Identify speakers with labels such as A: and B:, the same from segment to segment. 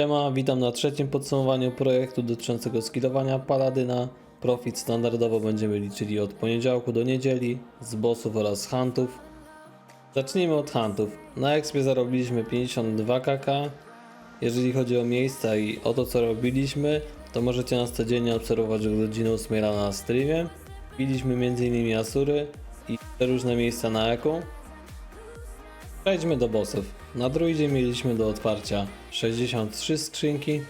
A: Siema, witam na trzecim podsumowaniu projektu dotyczącego skillowania Paladyna. Profit standardowo będziemy liczyli od poniedziałku do niedzieli, z bossów oraz huntów. Zacznijmy od huntów. Na expie zarobiliśmy 52 kk. Jeżeli chodzi o miejsca i o to co robiliśmy, to możecie nas codziennie obserwować o godzinie 8 rano na streamie. Biliśmy m.in. Asury i różne miejsca na Eku. Przejdźmy do bossów. Na druidzie mieliśmy do otwarcia 63 skrzynki,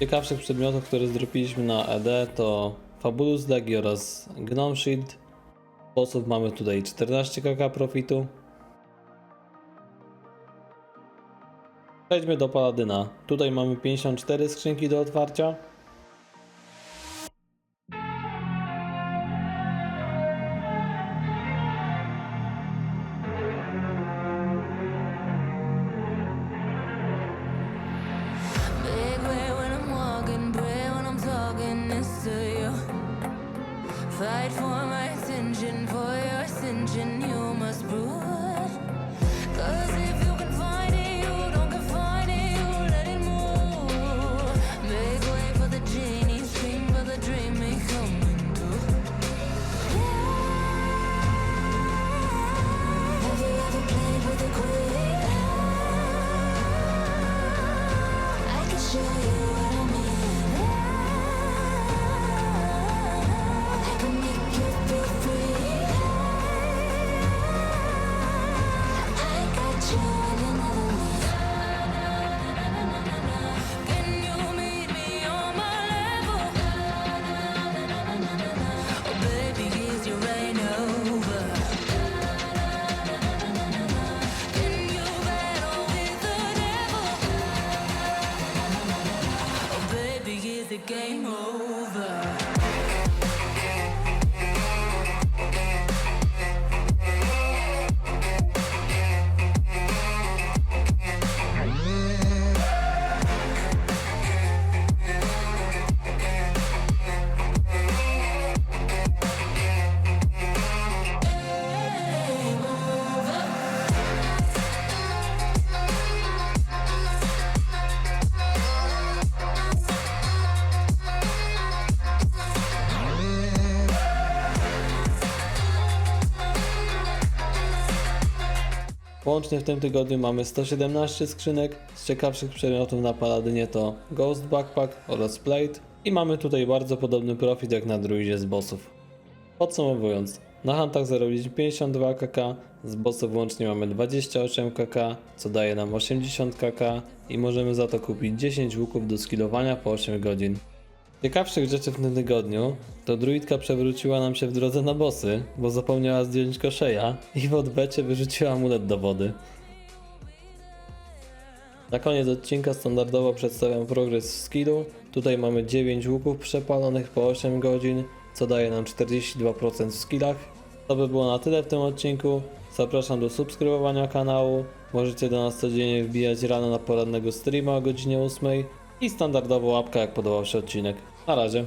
A: Ciekawszych przedmiotów, które zdropiliśmy na ED to Fabulous Legi oraz Gnome Shield. Bossów mamy tutaj 14 kk profitu. Przejdźmy do Paladyna. Tutaj mamy 54 skrzynki do otwarcia.
B: Show you the game over?
A: Łącznie w tym tygodniu mamy 117 skrzynek. Z ciekawszych przedmiotów na Paladynie to Ghost Backpack oraz Plate. I mamy tutaj bardzo podobny profit jak na druidzie z bossów. Podsumowując,
B: Na huntach zarobiliśmy 52 kk, z bossów łącznie mamy 28 kk, co daje nam 80 kk i możemy za to kupić 10 łuków do skillowania po 8 godzin. Ciekawszych rzeczy w tym tygodniu to druidka przewróciła nam się w drodze na bossy, bo zapomniała zdjąć koszeja i w odbecie wyrzuciła amulet do wody. Na koniec odcinka standardowo przedstawiam progres w skillu. Tutaj mamy 9 łuków przepalonych po 8 godzin, co daje nam 42% w skillach. To by było na tyle w tym odcinku. Zapraszam do subskrybowania kanału. Możecie do nas codziennie wbijać rano na porannego streama o godzinie 8 i standardowo łapka jak podobał się odcinek. Na razie.